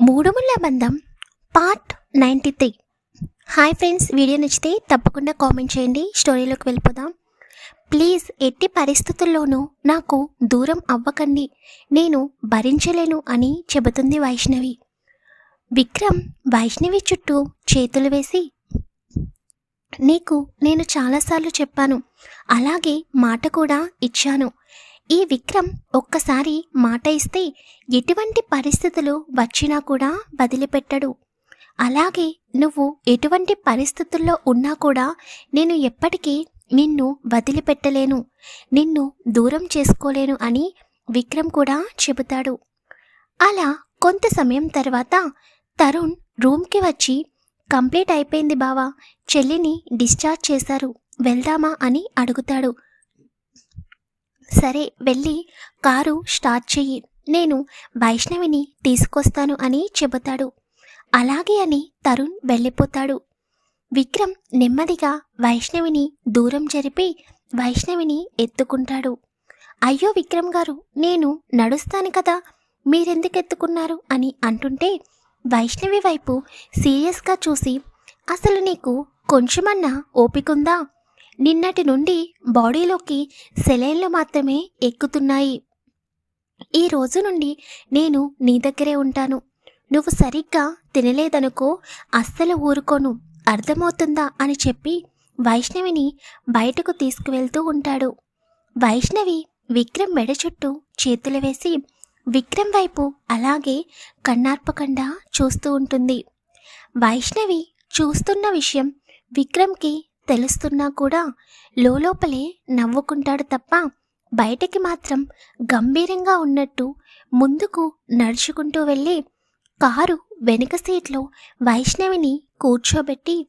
మూడుముళ్ళ బంధం part ninety three hi friends video నచ్చితే తప్పకుండా కామెంట్ చేయండి. స్టోరీలోకి వెళ్ళిపోదాం. ప్లీజ్ ఎట్టి పరిస్థితుల్లోనూ నాకు దూరం అవ్వకండి. నేను భరించలేను అని చెబుతుంది వైష్ణవి. విక్రమ్ వైష్ణవి చుట్టూ చేతులు వేసి నీకు నేను చాలాసార్లు చెప్పాను. అలాగే మాట కూడా ఇచ్చాను. ఈ విక్రమ్ ఒక్కసారి మాట ఇస్తే ఎటువంటి పరిస్థితులు వచ్చినా కూడా వదిలిపెట్టడు. అలాగే నువ్వు ఎటువంటి పరిస్థితుల్లో ఉన్నా కూడా నేను ఎప్పటికీ నిన్ను వదిలిపెట్టలేను నిన్ను దూరం చేసుకోలేను అని విక్రమ్ కూడా చెబుతాడు. అలా కొంత సమయం తర్వాత తరుణ్ రూమ్కి వచ్చి కంప్లీట్ అయిపోయింది బావా చెల్లిని డిశ్చార్జ్ చేశారు వెళ్దామా? అని అడుగుతాడు. సరే వెళ్ళి కారు స్టార్ట్ చెయ్యి. నేను వైష్ణవిని తీసుకొస్తాను అని చెబుతాడు. అలాగే అని తరుణ్ వెళ్ళిపోతాడు. విక్రమ్ నెమ్మదిగా వైష్ణవిని దూరం జరిపి వైష్ణవిని ఎత్తుకుంటాడు. అయ్యో విక్రమ్ గారు నేను నడుస్తాను కదా మీరెందుకు ఎత్తుకున్నారు అని అంటుంటే వైష్ణవి వైపు సీరియస్గా చూసి అసలు నీకు కొంచెమన్నా ఓపికందా? నిన్నటి నుండి బాడీలోకి సెలైన్లు మాత్రమే ఎక్కుతున్నాయి. ఈ రోజు నుండి నేను నీ దగ్గరే ఉంటాను. నువ్వు సరిగ్గా తినలేదనుకో అస్సలు ఊరుకోను. అర్థమవుతుందా అని చెప్పి వైష్ణవిని బయటకు తీసుకువెళ్తూ ఉంటాడు. వైష్ణవి విక్రమ్ మెడ చుట్టూ చేతులు వేసి విక్రమ్ వైపు అలాగే కన్నార్పకుండా చూస్తూ ఉంటుంది. వైష్ణవి చూస్తున్న విషయం విక్రమ్కి తెలుస్తున్నా కూడా లోపలే నవ్వుకుంటాడు తప్ప బయటకి మాత్రం గంభీరంగా ఉన్నట్టు ముందుకు నడుచుకుంటూ వెళ్ళి కారు వెనుక సీట్లో వైష్ణవిని కూర్చోబెట్టి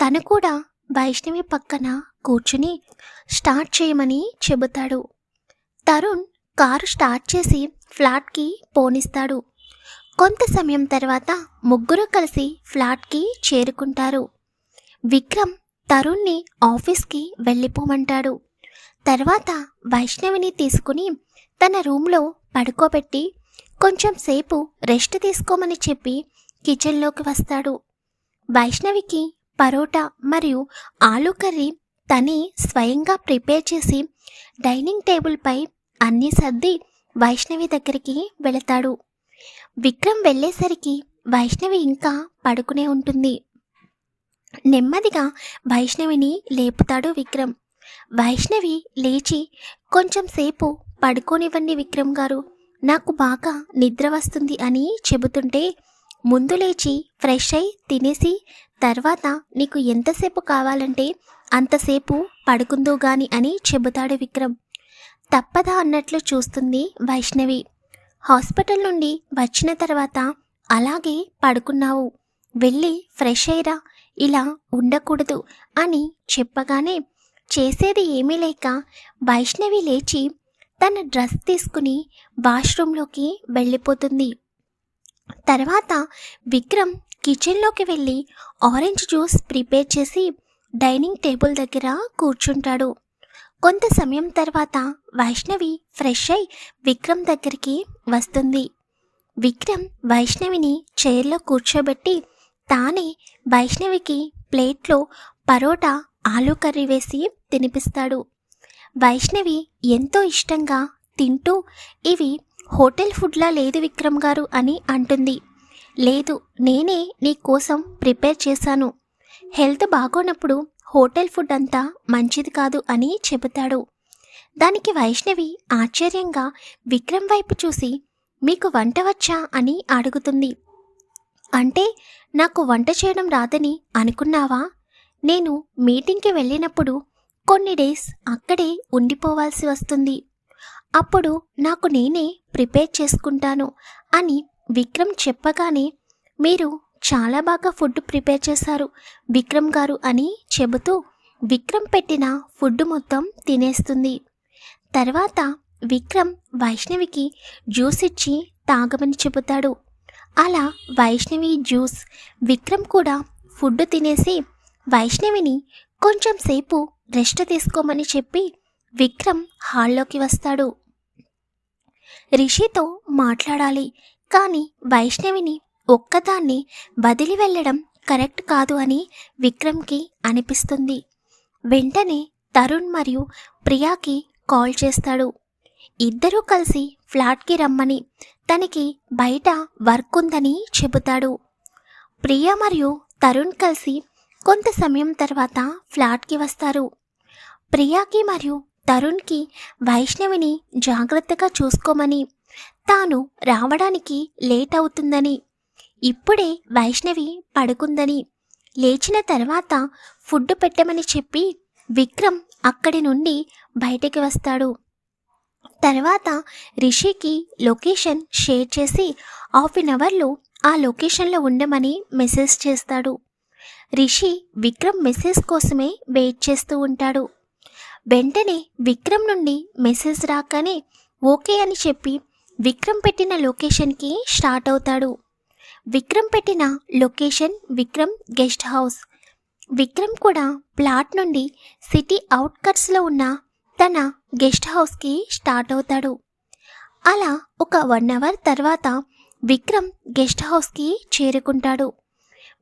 తను కూడా వైష్ణవి పక్కన కూర్చుని స్టార్ట్ చేయమని చెబుతాడు. తరుణ్ కారు స్టార్ట్ చేసి ఫ్లాట్కి పోనిస్తాడు. కొంత సమయం తర్వాత ముగ్గురు కలిసి ఫ్లాట్కి చేరుకుంటారు. విక్రమ్ తరుణ్ని ఆఫీస్కి వెళ్ళిపోమంటాడు. తర్వాత వైష్ణవిని తీసుకుని తన రూమ్లో పడుకోబెట్టి కొంచెం సేపు రెస్ట్ తీసుకోమని చెప్పి కిచెన్లోకి వస్తాడు. వైష్ణవికి పరోటా మరియు ఆలూ కర్రీ తనే స్వయంగా ప్రిపేర్ చేసి డైనింగ్ టేబుల్పై అన్నీ సర్ది వైష్ణవి దగ్గరికి వెళతాడు. విక్రమ్ వెళ్ళేసరికి వైష్ణవి ఇంకా పడుకునే ఉంటుంది. నెమ్మదిగా వైష్ణవిని లేపుతాడు విక్రమ్. వైష్ణవి లేచి కొంచెం సేపు పడుకోనివ్వండి విక్రమ్ గారు. నాకు బాగా నిద్ర వస్తుంది అని చెబుతుంటే ముందు లేచి ఫ్రెష్ అయి తినేసి తర్వాత నీకు ఎంతసేపు కావాలంటే అంతసేపు పడుకుందో గాని అని చెబుతాడు విక్రమ్. తప్పదా అన్నట్లు చూస్తుంది వైష్ణవి. హాస్పిటల్ నుండి వచ్చిన తర్వాత అలాగే పడుకున్నావు. వెళ్ళి ఫ్రెష్ అయ్యిరా. ఇలా ఉండకూడదు అని చెప్పగానే చేసేది ఏమీ లేక వైష్ణవి లేచి తన డ్రెస్ తీసుకుని వాష్రూంలోకి వెళ్ళిపోతుంది. తర్వాత విక్రమ్ కిచెన్లోకి వెళ్ళి ఆరెంజ్ జ్యూస్ ప్రిపేర్ చేసి డైనింగ్ టేబుల్ దగ్గర కూర్చుంటాడు. కొంత సమయం తర్వాత వైష్ణవి ఫ్రెష్ అయి విక్రమ్ దగ్గరికి వస్తుంది. విక్రమ్ వైష్ణవిని చైర్లో కూర్చోబెట్టి తానే వైష్ణవికి ప్లేట్లో పరోటా ఆలూ కర్రీ వేసి తినిపిస్తాడు. వైష్ణవి ఎంతో ఇష్టంగా తింటూ ఇవి హోటల్ ఫుడ్లా లేదు విక్రమ్ గారు అని అంటుంది. లేదు నేనే నీ కోసం ప్రిపేర్ చేశాను. హెల్త్ బాగోనప్పుడు హోటల్ ఫుడ్ అంతా మంచిది కాదు అని చెబుతాడు. దానికి వైష్ణవి ఆశ్చర్యంగా విక్రమ్ వైపు చూసి మీకు వంట వచ్చా? అని అడుగుతుంది. అంటే నాకు వంట చేయడం రాదని అనుకున్నావా? నేను మీటింగ్కి వెళ్ళినప్పుడు కొన్ని డేస్ అక్కడే ఉండిపోవాల్సి వస్తుంది. అప్పుడు నాకు నేనే ప్రిపేర్ చేసుకుంటాను అని విక్రమ్ చెప్పగానే మీరు చాలా బాగా ఫుడ్ ప్రిపేర్ చేశారు విక్రమ్ గారు అని చెబుతూ విక్రమ్ పెట్టిన ఫుడ్ మొత్తం తినేస్తుంది. తర్వాత విక్రమ్ వైష్ణవికి జ్యూస్ ఇచ్చి తాగమని చెబుతాడు. అలా వైష్ణవి జ్యూస్ విక్రమ్ కూడా ఫుడ్ తినేసి వైష్ణవిని కొంచెం సేపు రెస్ట్ తీసుకోమని చెప్పి విక్రమ్ హాల్లోకి వస్తాడు. రిషితో మాట్లాడాలి కానీ వైష్ణవిని ఒక్కదాన్ని వదిలి వెళ్ళడం కరెక్ట్ కాదు అని విక్రమ్కి అనిపిస్తుంది. వెంటనే తరుణ్ మరియు ప్రియాకి కాల్ చేస్తాడు. ఇద్దరూ కలిసి ఫ్లాట్కి రమ్మని తనకి బయట వర్క్ ఉందని చెబుతాడు. ప్రియ మరియు తరుణ్ కలిసి కొంత సమయం తర్వాత ఫ్లాట్కి వస్తారు. ప్రియాకి మరియు తరుణ్కి వైష్ణవిని జాగ్రత్తగా చూసుకోమని తాను రావడానికి లేట్ అవుతుందని ఇప్పుడే వైష్ణవి పడుకుందని లేచిన తర్వాత ఫుడ్ పెట్టమని చెప్పి విక్రమ్ అక్కడి నుండి బయటికి వస్తాడు. తర్వాత రిషికి లొకేషన్ షేర్ చేసి హాఫ్ అన్ అవర్లో ఆ లొకేషన్లో ఉండమని మెసేజ్ చేస్తాడు. రిషి విక్రమ్ మెసేజ్ కోసమే వెయిట్ చేస్తూ ఉంటాడు. వెంటనే విక్రమ్ నుండి మెసేజ్ రాగానే ఓకే అని చెప్పి విక్రమ్ పెట్టిన లొకేషన్కి స్టార్ట్ అవుతాడు. విక్రమ్ పెట్టిన location Vikram guest house. Vikram కూడా ప్లాట్ నుండి సిటీ అవుట్కట్స్లో ఉన్న తన గెస్ట్ హౌస్కి స్టార్ట్ అవుతాడు. అలా ఒక వన్ అవర్ తర్వాత విక్రమ్ గెస్ట్ హౌస్కి చేరుకుంటాడు.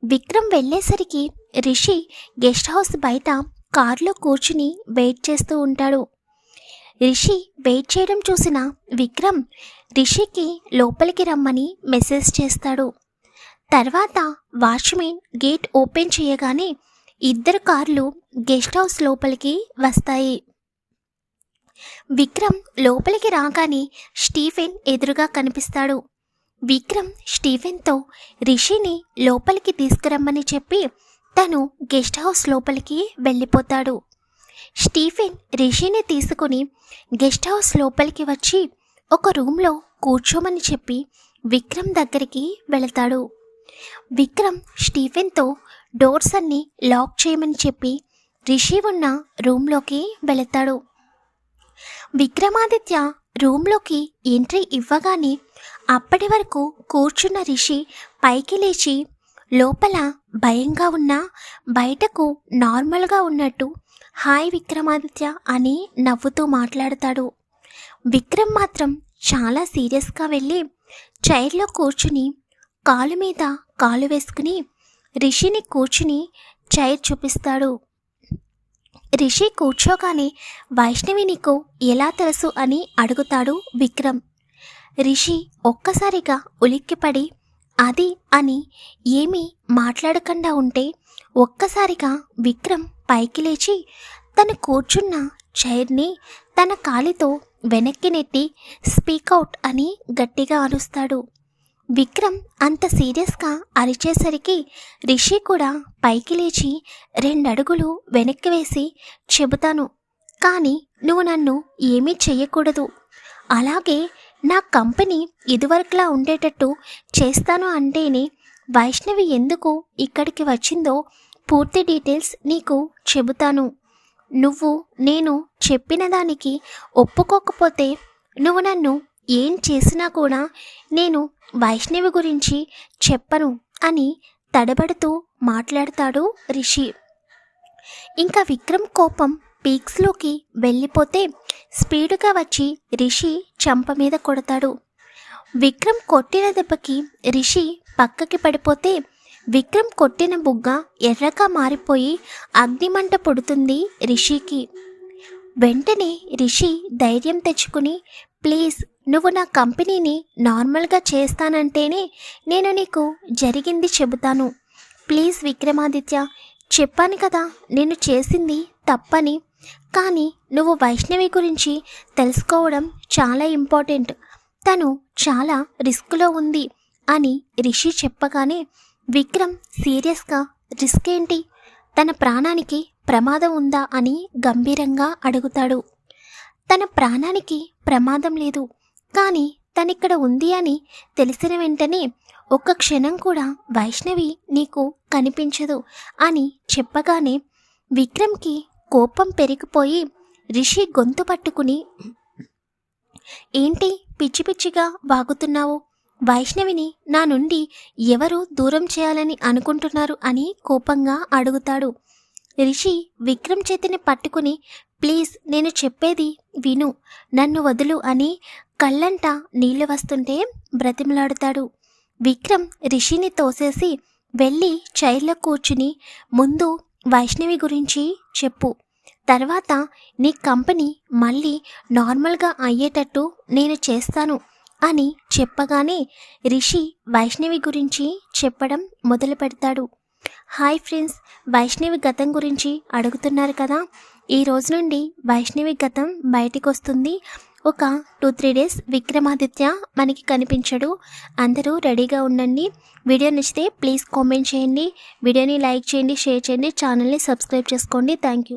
విక్రమ్ వెళ్ళేసరికి రిషి గెస్ట్ హౌస్ బయట కారులో కూర్చుని వెయిట్ చేస్తూ ఉంటాడు. రిషి వెయిట్ చేయడం చూసిన విక్రమ్ రిషికి లోపలికి రమ్మని మెసేజ్ చేస్తాడు. తర్వాత వాచ్మెన్ గేట్ ఓపెన్ చేయగానే ఇద్దరు కార్లు గెస్ట్ హౌస్ లోపలికి వస్తాయి. విక్రమ్ లోపలికి రాగానే స్టీఫెన్ ఎదురుగా కనిపిస్తాడు. విక్రమ్ స్టీఫెన్తో రిషిని లోపలికి తీసుకురమ్మని చెప్పి తను గెస్ట్ హౌస్ లోపలికి వెళ్ళిపోతాడు. స్టీఫెన్ రిషిని తీసుకుని గెస్ట్ హౌస్ లోపలికి వచ్చి ఒక రూమ్లో కూర్చోమని చెప్పి విక్రమ్ దగ్గరికి వెళతాడు. విక్రమ్ స్టీఫెన్తో డోర్స్ అన్ని లాక్ చేయమని చెప్పి రిషి ఉన్న రూమ్లోకి వెళతాడు. విక్రమాదిత్య రూమ్లోకి ఎంట్రీ ఇవ్వగానే అప్పటి వరకు కూర్చున్న రిషి పైకి లేచి లోపల భయంగా ఉన్నా బయటకు నార్మల్గా ఉన్నట్టు హాయ్ విక్రమాదిత్య అని నవ్వుతూ మాట్లాడతాడు. విక్రమ్ మాత్రం చాలా సీరియస్గా వెళ్ళి చైర్లో కూర్చుని కాలు మీద కాలు వేసుకుని రిషిని కూర్చుని చైర్ చూపిస్తాడు. రిషి కూర్చోగానే వైష్ణవి నీకు ఎలా తెలుసు అని అడుగుతాడు విక్రమ్. రిషి ఒక్కసారిగా ఉలిక్కిపడి అది అని ఏమీ మాట్లాడకుండా ఉంటే ఒక్కసారిగా విక్రమ్ పైకి లేచి తను కూర్చున్న చైర్ని తన కాలితో వెనక్కి నెట్టి స్పీకౌట్ అని గట్టిగా అరుస్తాడు. విక్రమ్ అంత సీరియస్గా అరిచేసరికి రిషి కూడా పైకి లేచి రెండడుగులు వెనక్కి వేసి చెబుతాను కానీ నువ్వు నన్ను ఏమీ చెయ్యకూడదు. అలాగే నా కంపెనీ ఇదివరకులా ఉండేటట్టు చేస్తాను అంటేనే వైష్ణవి ఎందుకు ఇక్కడికి వచ్చిందో పూర్తి డీటెయిల్స్ నీకు చెబుతాను. నువ్వు నేను చెప్పిన దానికి ఒప్పుకోకపోతే నువ్వు నన్ను ఏం చేసినా కూడా నేను వైష్ణవి గురించి చెప్పను అని తడబడుతూ మాట్లాడతాడు రిషి. ఇంకా విక్రమ్ కోపం పీక్స్లోకి వెళ్ళిపోతే స్పీడుగా వచ్చి రిషి చంప మీద కొడతాడు. విక్రమ్ కొట్టిన దెబ్బకి రిషి పక్కకి పడిపోతే విక్రమ్ కొట్టిన బుగ్గ ఎర్రగా మారిపోయి అగ్నిమంట పుడుతుంది రిషికి. వెంటనే రిషి ధైర్యం తెచ్చుకుని ప్లీజ్ నువ్వు నా కంపెనీని నార్మల్గా చేస్తానంటేనే నేను నీకు జరిగింది చెబుతాను. ప్లీజ్ విక్రమాదిత్య చెప్పాను కదా నేను చేసింది తప్పని. కానీ నువ్వు వైష్ణవి గురించి తెలుసుకోవడం చాలా ఇంపార్టెంట్. తను చాలా రిస్క్లో ఉంది అని రిషి చెప్పగానే విక్రమ్ సీరియస్గా రిస్క్ ఏంటి? తన ప్రాణానికి ప్రమాదం ఉందా? అని గంభీరంగా అడుగుతాడు. తన ప్రాణానికి ప్రమాదం లేదు. కానీ తనిక్కడ ఉంది అని తెలిసిన వెంటనే ఒక్క క్షణం కూడా వైష్ణవి నీకు కనిపించదు అని చెప్పగానే విక్రమ్కి కోపం పెరిగిపోయి రిషి గొంతు పట్టుకుని ఏంటి పిచ్చి పిచ్చిగా వాగుతున్నావు? వైష్ణవిని నా నుండి ఎవరు దూరం చేయాలని అనుకుంటున్నారు? అని కోపంగా అడుగుతాడు. రిషి విక్రమ్ చేతిని పట్టుకుని ప్లీజ్ నేను చెప్పేది విను. నన్ను వదులు అని కళ్ళంట నీళ్ళు వస్తుంటే బ్రతిమలాడుతాడు. విక్రమ్ రిషిని తోసేసి వెళ్ళి చైర్లో కూర్చుని ముందు వైష్ణవి గురించి చెప్పు. తర్వాత నీ కంపెనీ మళ్ళీ నార్మల్గా అయ్యేటట్టు నేను చేస్తాను అని చెప్పగానే రిషి వైష్ణవి గురించి చెప్పడం మొదలు పెడతాడు హాయ్ ఫ్రెండ్స్ వైష్ణవి గతం గురించి అడుగుతున్నారు కదా? ఈ రోజు నుండి వైష్ణవి గతం బయటికి వస్తుంది ఒక టూ త్రీ డేస్ విక్రమాదిత్య మనకి కనిపించడు. అందరూ రెడీగా ఉండండి. వీడియో నచ్చితే ప్లీజ్ కామెంట్ చేయండి. వీడియోని లైక్ చేయండి షేర్ చేయండి ఛానల్ని సబ్స్క్రైబ్ చేసుకోండి. Thank you.